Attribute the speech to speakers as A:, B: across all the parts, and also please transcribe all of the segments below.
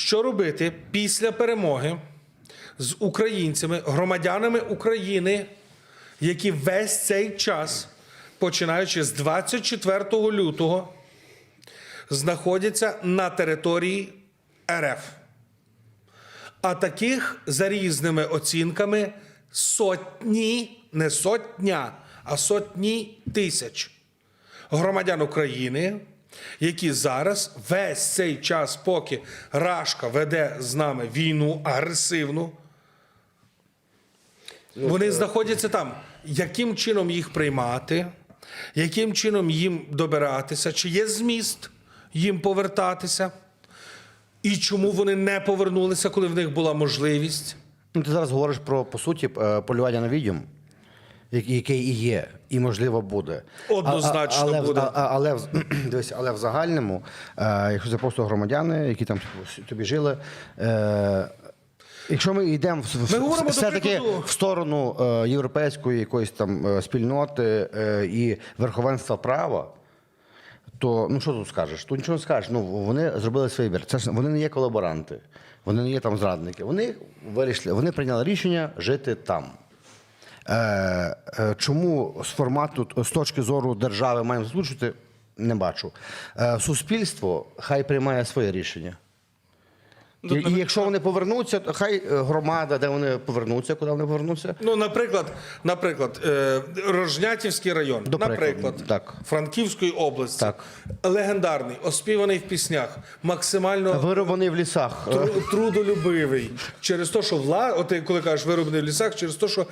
A: що робити після перемоги з українцями, громадянами України, які весь цей час, починаючи з 24 лютого, знаходяться на території РФ. А таких за різними оцінками сотні, не сотня, а сотні тисяч громадян України, які зараз весь цей час, поки Рашка веде з нами війну агресивну, вони знаходяться там. Яким чином їх приймати, яким чином їм добиратися, чи є зміст їм повертатися? І чому вони не повернулися, коли в них була можливість?
B: Ну, ти зараз говориш про по суті е, полювання на відьом, яке і є, і можливо буде.
A: Однозначно
B: але,
A: буде.
B: Але, дивись, але в загальному, е, якщо це просто громадяни, які там тобі жили. Е, Якщо ми йдемо в- в-
A: говоримо,
B: все-таки в сторону е, європейської якоїсь там е, спільноти е, і верховенства права, то ну що тут скажеш? Тут нічого не скажеш. Ну вони зробили свій вибір. Це ж вони не є колаборанти, вони не є там зрадники. Вони вирішили, вони прийняли рішення жити там. Е, е, чому з формату з точки зору держави маємо звучити, не бачу. Е, суспільство хай приймає своє рішення. І, і якщо вони повернуться, то хай е, громада, де вони повернуться, куди вони повернуться.
A: Ну, наприклад, наприклад, е, Рожнятівський район,
B: До
A: наприклад,
B: так.
A: Франківської області,
B: Так.
A: легендарний, оспіваний в піснях, максимально
B: Вирубаний в лісах.
A: Тру- трудолюбивий. Через те, що влада, от ти коли кажеш вироблений в лісах, через те, що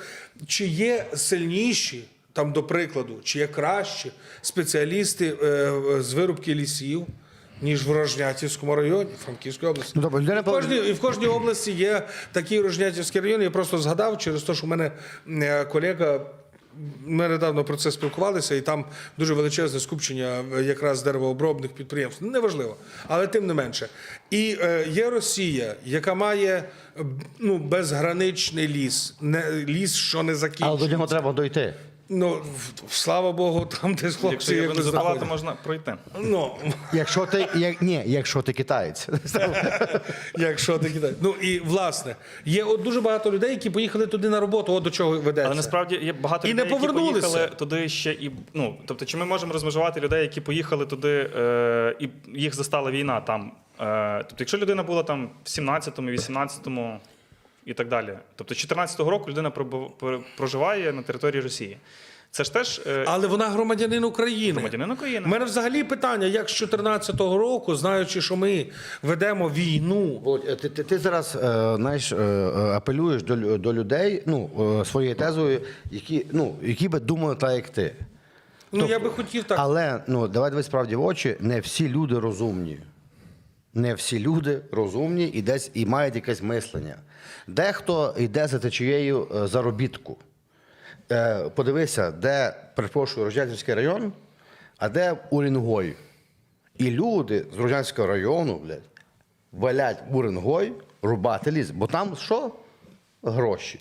A: чи є сильніші, там, до прикладу, чи є кращі спеціалісти е, з вирубки лісів. Ніж в Рожнятівському районі Франківської області.
B: Ну, добре, людина
A: і, в кожній, і в кожній області є такий Рожнятівський район. Я просто згадав через те, що в мене е, колега. Ми недавно про це спілкувалися, і там дуже величезне скупчення е, якраз деревообробних підприємств. Неважливо, але тим не менше. І е, є Росія, яка має ну, безграничний ліс, не, ліс, що не закінчується.
B: Але до нього треба дойти.
A: Ну, слава Богу, там десь хлопці
C: Якщо то
A: знаходять.
C: можна пройти.
A: Ну,
B: Якщо ти як ні, якщо ти китаєць.
A: якщо ти кидаєш. Ну і власне, є от дуже багато людей, які поїхали туди на роботу, от до чого ведеться.
C: Але насправді є багато
A: І
C: людей,
A: не
C: які поїхали туди ще і ну тобто, чи ми можемо розмежувати людей, які поїхали туди, е, і їх застала війна там. Е, тобто, якщо людина була там в 17-му, 18-му і так далі. Тобто, з 14-го року людина проживає на території Росії. Це ж теж е,
A: Але вона громадянин України.
C: громадянин України.
A: У мене взагалі питання, як з 2014 року, знаючи, що ми ведемо війну.
B: Е, ти, ти, ти зараз е, знаєш, апелюєш до, до людей ну, своєю тезою, які, ну, які би думали так, як ти.
A: Ну я би хотів так.
B: Але ну, давай дивись справді в очі, не всі люди розумні. Не всі люди розумні і десь і мають якесь мислення. Дехто йде за течією е, заробітку. Е, подивися, де, перепрошую, Рождятівський район, а де Урінгой. І люди з Рождятівського району, блядь, валять Уренгой рубати ліс. Бо там що? Гроші.